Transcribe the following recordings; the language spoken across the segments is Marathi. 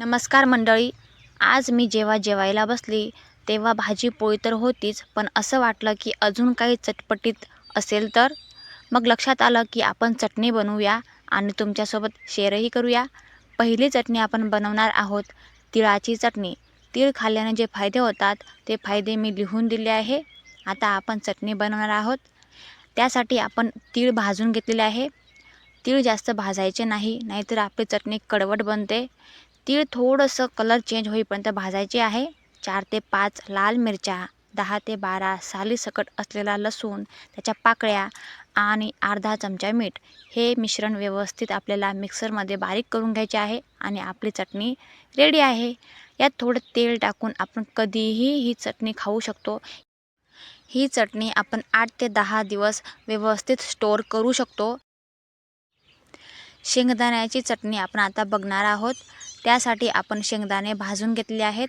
नमस्कार मंडळी. आज मी जेव्हा जेवायला बसली तेव्हा भाजी पोळी तर होतीच पण असं वाटलं की अजून काही चटपटीत असेल तर? मग लक्षात आलं की आपण चटणी बनवूया आणि तुमच्यासोबत शेअरही करूया. पहिली चटणी आपण बनवणार आहोत तिळाची चटणी. तीळ खाल्ल्याने जे फायदे होतात ते फायदे मी लिहून दिले आहे. आता आपण चटणी बनवणार आहोत. त्यासाठी आपण तीळ भाजून घेतलेले आहे. तीळ जास्त भाजायचे नाही नाहीतर आपली चटणी कडवट बनते. तीळ थोडंसं कलर चेंज होईपर्यंत भाजायचे आहे. चार ते पाच लाल मिरच्या दहा ते बारा सालीसकट असलेला लसूण त्याच्या पाकळ्या आणि अर्धा चमचा मीठ. हे मिश्रण व्यवस्थित आपल्याला मिक्सरमध्ये बारीक करून घ्यायचे आहे आणि आपली चटणी रेडी आहे. यात थोडं तेल टाकून आपण कधीही ही चटणी खाऊ शकतो. ही चटणी आपण आठ ते दहा दिवस व्यवस्थित स्टोअर करू शकतो. शेंगदाण्याची चटणी आपण आता बघणार आहोत. त्यासाठी आपण शेंगदाणे भाजून घेतले आहेत.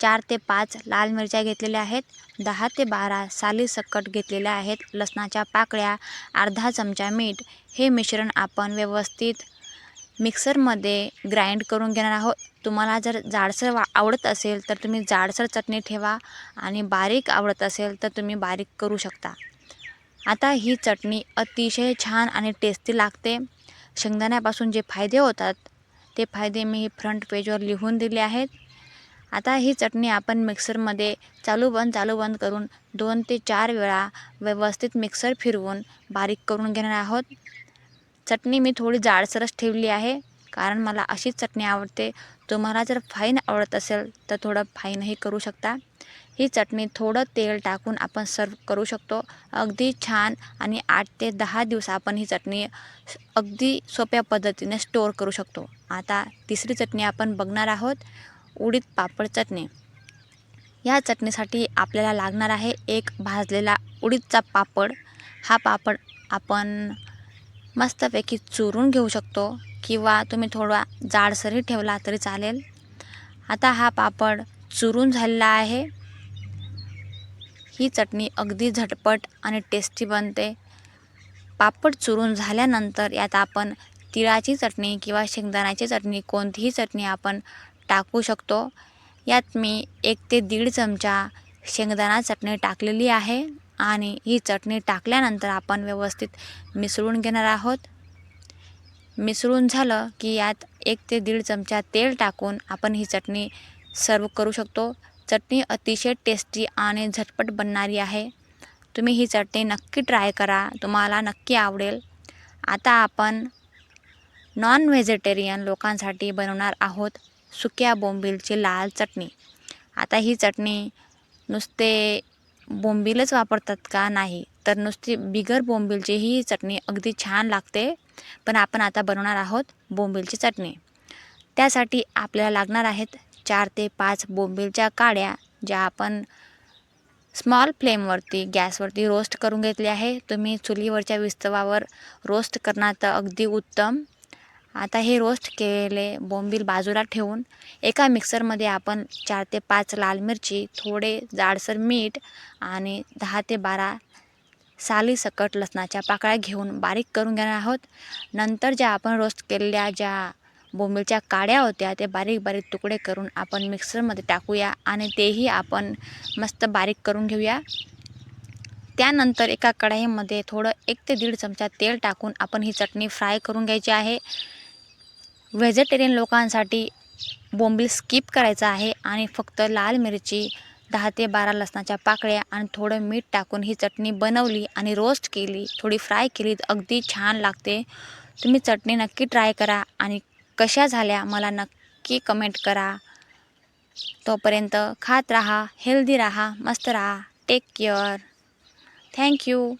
चार ते पाच लाल मिरच्या घेतलेल्या आहेत. दहा ते बारा सालीसकट घेतलेल्या आहेत. लसणाच्या पाकळ्या अर्धा चमचा मीठ हे मिश्रण आपण व्यवस्थित मिक्सरमध्ये ग्राइंड करून घेणार आहोत. तुम्हाला जर जाडसर वा आवडत असेल तर तुम्ही जाडसर चटणी ठेवा आणि बारीक आवडत असेल तर तुम्ही बारीक करू शकता. आता ही चटणी अतिशय छान आणि टेस्टी लागते. शेंगदाण्यापासून जे फायदे होतात ते फायदे मी फ्रंट पेजवर लिहून दिले आहेत. आता ही चटणी आपण मिक्सरमध्ये चालू बंद चालू बंद करून दोन ते चार वेळा व्यवस्थित मिक्सर फिरवून बारीक करून घेणार आहोत. चटणी मी थोडी जाडसरच ठेवली आहे कारण मला अशीच चटणी आवडते. तुम्हाला जर फाईन आवडत असेल तर थोडं फाईनही करू शकता. ही चटणी थोडं तेल टाकून आपण सर्व करू शकतो. अगदी छान आणि आठ ते दहा दिवस आपण ही चटणी अगदी सोप्या पद्धतीने स्टोअर करू शकतो. आता तिसरी चटणी आपण बघणार आहोत उडीद पापड चटणी. या चटणीसाठी आपल्याला लागणार आहे एक भाजलेला उडीदचा पापड. हा पापड आपण मस्तपैकी चुरून घेऊ शकतो. किंवा तुम्ही थोडा जाडसरही ठेवला तरी चालेल. आता हा पापड चुरून झालेला आहे. ही चटणी अगदी झटपट आणि टेस्टी बनते. पापड चुरून झाल्यानंतर यात आपण तिळाची चटणी किंवा शेंगदाण्याची चटणी कोणतीही चटणी आपण टाकू शकतो. यात मी एक ते दीड चमचा शेंगदाणा चटणी टाकलेली आहे आणि ही चटणी टाकल्यानंतर आपण व्यवस्थित मिसळून घेणार आहोत. मिसळून झालं की यात एक ते दीड चमचा तेल टाकून आपण ही चटणी सर्व करू शकतो. चटणी अतिशय टेस्टी आणि झटपट बनणारी आहे. तुम्ही ही चटणी नक्की ट्राय करा. तुम्हाला नक्की आवडेल. आता आपण नॉन व्हेजिटेरियन लोकांसाठी बनवणार आहोत सुक्या बोंबीलची लाल चटणी. आता ही चटणी नुसते बोंबीलच वापरतात का नाही? तर नुसती बिगर बोंबीलची ही चटणी अगदी छान लागते. पण आपण आता बनवणार आहोत बोंबीलची चटणी. त्यासाठी आपल्याला लागणार आहेत चार ते पाच बोंबीलच्या काड्या ज्या आपण स्मॉल फ्लेमवरती गॅसवरती रोस्ट करून घेतले आहे. तुम्ही चुलीवरच्या विस्तवावर रोस्ट करणार तर अगदी उत्तम. आता हे रोस्ट केलेले बोंबील बाजूला ठेवून. एका मिक्सरमध्ये आपण चार ते पाच लाल मिरची थोडे जाडसर मीठ आणि दहा ते बारा सालीसकट लसणाच्या पाकळ्या घेऊन बारीक करून घेणार आहोत. नंतर ज्या आपण रोस्ट केलेल्या ज्या बोंबीलच्या काड्या होत्या ते बारीक बारीक तुकडे करून आपण मिक्सरमध्ये टाकूया आणि तेही आपण मस्त बारीक करून घेऊया. त्यानंतर एका कढाईमध्ये थोडं एक ते दीड चमचा तेल टाकून आपण ही चटणी फ्राय करून घ्यायची आहे. व्हेजिटेरियन लोकांसाठी बोंबील स्किप करायचं आहे आणि फक्त लाल मिरची दहा ते बारा लसणाच्या पाकळ्या आणि थोडं मीठ टाकून ही चटणी बनवली आणि रोस्ट केली. थोडी फ्राय केली तर अगदी छान लागते. तुम्ही चटणी नक्की ट्राय करा आणि कशा झाल्या मला नक्की कमेंट करा. तोपर्यंत खात राहा हेल्दी राहा मस्त राहा. Take care thank you